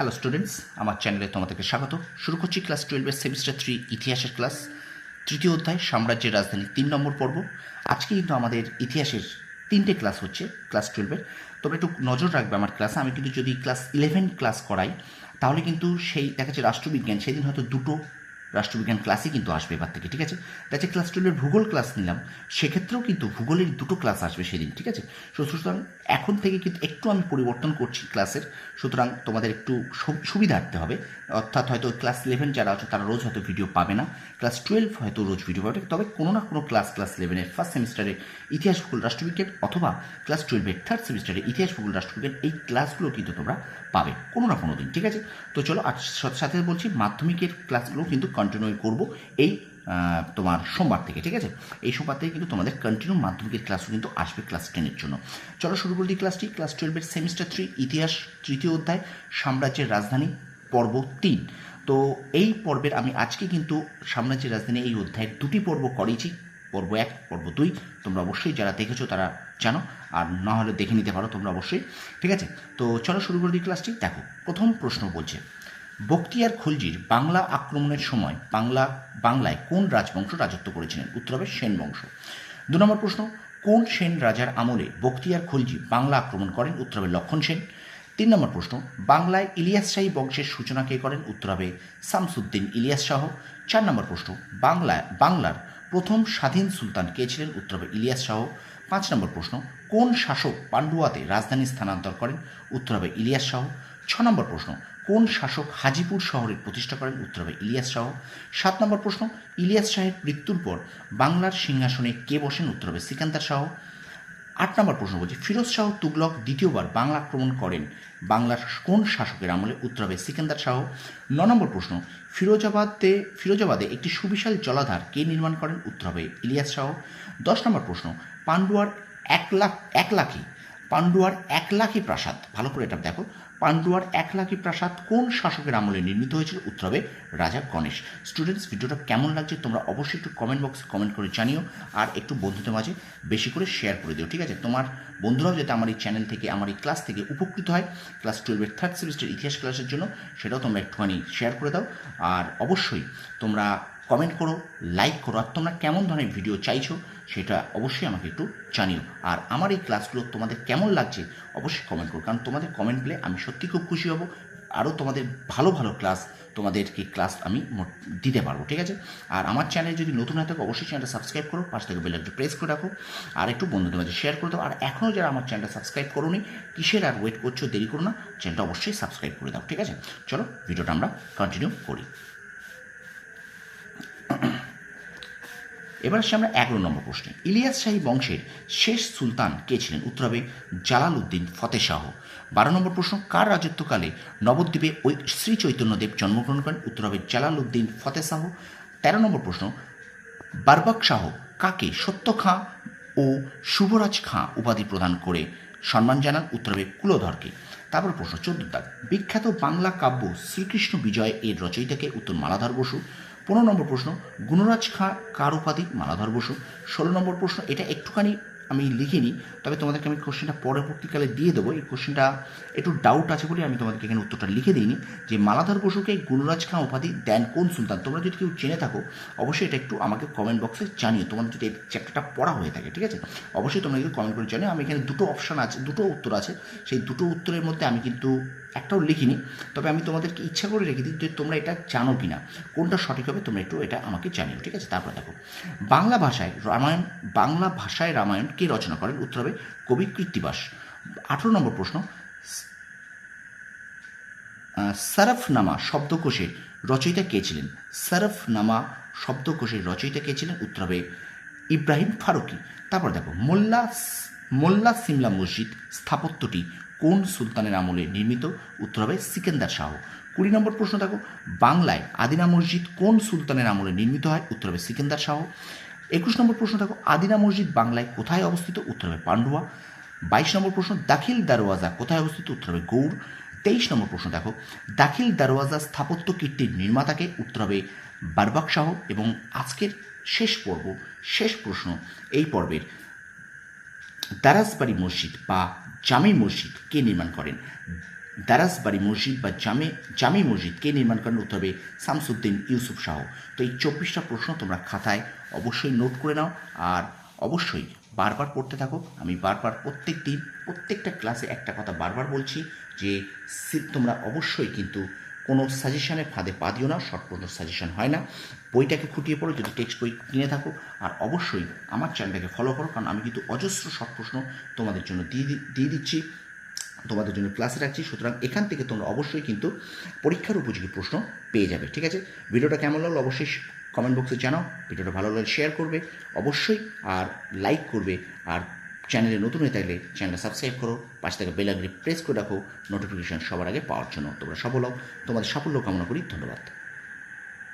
Hello students আমার চ্যানেলে তোমাদেরকে স্বাগত। শুরু করছি ক্লাস টুয়েলভের সেমিস্টার থ্রি ইতিহাসের ক্লাস তৃতীয় অধ্যায়, সাম্রাজ্যের রাজধানী, তিন নম্বর পর্ব। আজকে কিন্তু আমাদের ইতিহাসের তিনটে ক্লাস হচ্ছে ক্লাস টুয়েলভের তোমরা একটু নজর রাখবে আমার ক্লাসে আমি কিন্তু যদি ক্লাস ইলেভেন ক্লাস করাই, তাহলে কিন্তু সেই, দেখা যাচ্ছে রাষ্ট্রবিজ্ঞান সেদিন হয়তো দুটো রাষ্ট্রবিজ্ঞান ক্লাসই কিন্তু আসবে এবার থেকে, ঠিক আছে? দেখা ক্লাস টুয়েলভের ভূগোল ক্লাস নিলাম, সেক্ষেত্রেও কিন্তু ভূগোলের দুটো ক্লাস আসবে সেদিন, ঠিক আছে? সুতরাং এখন থেকে কিন্তু একটু আমি পরিবর্তন করছি ক্লাসের সুতরাং তোমাদের একটু সুবিধার্থে হবে। অর্থাৎ হয়তো ক্লাস ইলেভেন যারা আছে, তারা রোজ হয়তো ভিডিও পাবে না। ক্লাস টুয়েলভ হয়তো রোজ ভিডিও পাবে, তবে কোনো না কোনো ক্লাস ক্লাস ইলেভেনের ফার্স্ট সেমিস্টারে ইতিহাস, ভূগোল, রাষ্ট্রবিজ্ঞান অথবা ক্লাস টুয়েলভের থার্ড সেমিস্টারে ইতিহাস, ভূগোল, রাষ্ট্রবিজ্ঞান এই ক্লাসগুলো কিন্তু তোমরা পাবে, কোনো না কোনো দিন, ঠিক আছে? তো চলো, আর সাথে বলছি, মাধ্যমিকের ক্লাসগুলো কিন্তু কন্টিনিউ করব এই তোমার সোমবার থেকে, ঠিক আছে? এই সোমবার থেকে কিন্তু তোমাদের কন্টিনিউ মাধ্যমিকের ক্লাসও কিন্তু আসবে ক্লাস টেনের জন্য। চলো শুরু করি ক্লাসটি ক্লাস টুয়েলভের সেমিস্টার থ্রি ইতিহাস তৃতীয় অধ্যায়, সাম্রাজ্যের রাজধানী, পর্ব তিন। তো এই পর্বের আমি আজকে কিন্তু সাম্রাজ্যের রাজধানী এই অধ্যায়ের দুটি পর্ব করেছি পর্ব এক, পর্ব দুই, তোমরা অবশ্যই যারা দেখেছ তারা জানো, আর না হলে দেখে নিতে পারো তোমরা অবশ্যই, ঠিক আছে? তো চলো শুরু করে দিই ক্লাসটি দেখো, প্রথম প্রশ্ন বলছে বখতিয়ার খলজির বাংলা আক্রমণের সময় বাংলা, বাংলায় কোন রাজবংশ রাজত্ব করেছিলেন? উত্তর হবে সেন বংশ। দু নম্বর প্রশ্ন, কোন সেন রাজার আমলে বখতিয়ার খলজি বাংলা আক্রমণ করেন? উত্তর হবে লক্ষণ সেন। তিন নম্বর প্রশ্ন, বাংলায় ইলিয়াস শাহী বংশের সূচনা কে করেন? উত্তর হবে শামসুদ্দিন ইলিয়াস শাহ। চার নম্বর প্রশ্ন বাংলায় বাংলার প্রথম স্বাধীন সুলতান কে ছিলেন? উত্তর হবে ইলিয়াস শাহ। পাঁচ নম্বর প্রশ্ন, কোন শাসক পান্ডুয়াতে রাজধানী স্থানান্তর করেন? উত্তর হবে ইলিয়াস শাহ। ছ নম্বর প্রশ্ন কোন শাসক হাজিপুর শহরের প্রতিষ্ঠা করেন? উত্তর হবে ইলিয়াস শাহ সাত নম্বর প্রশ্ন, ইলিয়াস শাহের মৃত্যুর পর বাংলার সিংহাসনে কে বসেন? উত্তর হবে সিকান্দার শাহ। আট নম্বর প্রশ্ন বলছি, ফিরোজ শাহ তুগলক দ্বিতীয়বার বাংলা আক্রমণ করেন বাংলার কোন শাসকের আমলে? উত্তর হবে সিকান্দার শাহ। ন নম্বর প্রশ্ন, ফিরোজাবাদে ফিরোজাবাদে একটি সুবিশাল জলাধার কে নির্মাণ করেন? উত্তর হবে ইলিয়াস শাহ। দশ নম্বর প্রশ্ন পান্ডুয়ার এক লাখ, এক লাখি পান্ডুয়ার এক লাখি প্রাসাদ। ভালো করে এটা দেখো। পান্ডুয়ার এক লাখি প্রাসাদ কোন শাসকের আমলে নির্মিত হয়েছিল উত্তর হবে রাজা গণেশ। স্টুডেন্টস ভিডিওটা কেমন লাগছে তোমরা অবশ্যই একটু কমেন্ট বক্সে কমেন্ট করে জানিও। আর একটু বন্ধুদের মাঝে বেশি করে শেয়ার করে দিও, ঠিক আছে? তোমার বন্ধুরাও যাতে আমার এই চ্যানেল থেকে, আমার এই ক্লাস থেকে উপকৃত হয় ক্লাস টুয়েলভের থার্ড সেমিস্টার ইতিহাস ক্লাসের জন্য, সেটাও তোমরা একটুখানি শেয়ার করে দাও। আর অবশ্যই তোমরা কমেন্ট করো লাইক করো, আর তোমরা কেমন ধরনের ভিডিও চাইছো সেটা অবশ্যই আমাকে একটু জানিও। আর আমার এই ক্লাসগুলো তোমাদের কেমন লাগছে অবশ্যই কমেন্ট করো, কারণ তোমাদের কমেন্ট পেলে আমি সত্যি খুব খুশি হব, আরও তোমাদের ভালো ভালো ক্লাস তোমাদেরকে ক্লাস আমি দিতে পারব, ঠিক আছে? আর আমার চ্যানেল যদি নতুন হয়ে থাকে, অবশ্যই চ্যানেলটা সাবস্ক্রাইব করো, পাশ থেকে বেল একটু প্রেস করে রাখো, আর একটু বন্ধুদের মাঝে শেয়ার করে দাও, আর এখনও যারা আমার চ্যানেলটা সাবস্ক্রাইব করোনি, কিসের আর ওয়েট করছ দেরি করো না চ্যানেলটা অবশ্যই সাবস্ক্রাইব করে দাও, ঠিক আছে? চলো ভিডিওটা আমরা কন্টিনিউ করি। এবার আসছি আমরা এগারো নম্বর প্রশ্নে। ইলিয়াস শাহী বংশের শেষ সুলতান কে ছিলেন? উত্তর হবে জালাল উদ্দিন ফতেহ শাহ। বারো নম্বর প্রশ্ন, কার রাজত্বকালে নবদ্বীপে ওই শ্রী চৈতন্যদেব জন্মগ্রহণ করেন? উত্তর হবে জালাল উদ্দিন ফতেহ শাহ। তেরো নম্বর প্রশ্ন, বারবাক শাহ কাকে সত্য খাঁ ও শুভরাজ খাঁ উপাধি প্রদান করে সম্মান জানান? উত্তর হবে কুলধরকে। তারপর প্রশ্ন, চোদ্দ দাগ। বিখ্যাত বাংলা কাব্য শ্রীকৃষ্ণ বিজয় এর রচয়িতাকে উত্তর মালাধর বসু। পনেরো নম্বর প্রশ্ন, গুণরাজ খাঁ, কার উপাধি? মালাধর বসু। ষোলো নম্বর প্রশ্ন, এটা একটুখানি আমি লিখিনি, তবে তোমাদেরকে আমি কোশ্চেনটা পরবর্তীকালে দিয়ে দেবো। এই কোশ্চেনটা একটু ডাউট আছে বলে আমি তোমাদেরকে এখানে উত্তরটা লিখে দিইনি। যে মালাধর বসুকে গুণরাজ খাঁ উপাধি দেন কোন সুলতান? তোমরা যদি কেউ জেনে থাকো, অবশ্যই এটা একটু আমাকে কমেন্ট বক্সে জানিও। তোমাদের যদি এই চ্যাপ্টারটা পড়া হয়ে থাকে, ঠিক আছে? অবশ্যই তোমরা কিন্তু কমেন্ট করে জানিও। আমি এখানে দুটো অপশান আছে, দুটো উত্তর আছে। সেই দুটো উত্তরের মধ্যে আমি কিন্তু একটাও লিখিনি, তবে আমি তোমাদেরকে ইচ্ছা করে রেখে দিই যে তোমরা এটা জানো কি না কোনটা সঠিক হবে তোমরা একটু এটা আমাকে জানিও, ঠিক আছে? তারপরে দেখো, বাংলা ভাষায় রামায়ণ, বাংলা ভাষায় রামায়ণ কে রচনা করেন? উত্তর হবে কবি কৃত্তিবাস। আঠেরো নম্বর প্রশ্ন সরফনামা শব্দকোষের রচয়িতা কে ছিলেন? সরফনামা শব্দকোষের রচয়িতা কে ছিলেন? উত্তর হবে ইব্রাহিম ফারুকি। তারপর দেখো, মোল্লা মোল্লা সিমলা মসজিদ স্থাপত্যটি কোন সুলতানের আমলে নির্মিত? উত্তর হবে সিকেন্দার শাহ। কুড়ি নম্বর প্রশ্ন দেখো, বাংলায় আদিনা মসজিদ কোন সুলতানের আমলে নির্মিত হয়? উত্তর হবে সিকেন্দার শাহ। একুশ নম্বর প্রশ্ন দেখো, আদিনা মসজিদ বাংলায় কোথায় অবস্থিত? উত্তর হবে পান্ডুয়া। বাইশ নম্বর প্রশ্ন, দাখিল দারওয়াজা কোথায় অবস্থিত? উত্তর হবে গৌড়। তেইশ নম্বর প্রশ্ন দেখো, দাখিল দারওয়াজা স্থাপত্য কীর্তির নির্মাতাকে? উত্তর হবে বারবাক শাহ। এবং আজকের শেষ পর্ব, শেষ প্রশ্ন এই পর্বের। দারাজবাড়ি মসজিদ বা জামি মসজিদ কে নির্মাণ করেন? দারাসবাড়ি মসজিদ বা জামে, জামি মসজিদ কে নির্মাণ করেন উত্তর শামসুদ্দিন ইউসুফ শাহ? তো এই চব্বিশটা প্রশ্ন তোমরা খাতায় অবশ্যই নোট করে নাও আর অবশ্যই বারবার পড়তে থাকো। আমি বারবার প্রত্যেক দিন প্রত্যেকটা ক্লাসে একটা কথা বারবার বলছি যে তোমরা অবশ্যই কিন্তু কোনো সাজেশনের ফাঁদে পা দিও না শর্ট প্রশ্ন সাজেশন হয় না। বইটাকে খুঁটিয়ে পড়ো, যদি টেক্সট বই কিনে থাকো। আর অবশ্যই আমার চ্যানেলটাকে ফলো করো, কারণ আমি কিন্তু অজস্র শর্ট প্রশ্ন তোমাদের জন্য দিয়ে দিয়ে দিচ্ছি, তোমাদের জন্য ক্লাসে রাখছি। সুতরাং এখান থেকে তোমরা অবশ্যই কিন্তু পরীক্ষার উপযোগী প্রশ্ন পেয়ে যাবে, ঠিক আছে? ভিডিওটা কেমন লাগল অবশ্যই কমেন্ট বক্সে জানাও। ভিডিওটা ভালো লাগলে শেয়ার করবে, অবশ্যই। আর লাইক করবে, আর চ্যানেলে নতুন হয়ে থাকলে চ্যানেলটা সাবস্ক্রাইব করো, পাশে থেকে বেল আইকনে প্রেস করে রাখো নোটিফিকেশান সবার আগে পাওয়ার জন্য। তোমরা সফল হও। তোমাদের সাফল্য কামনা করি। ধন্যবাদ।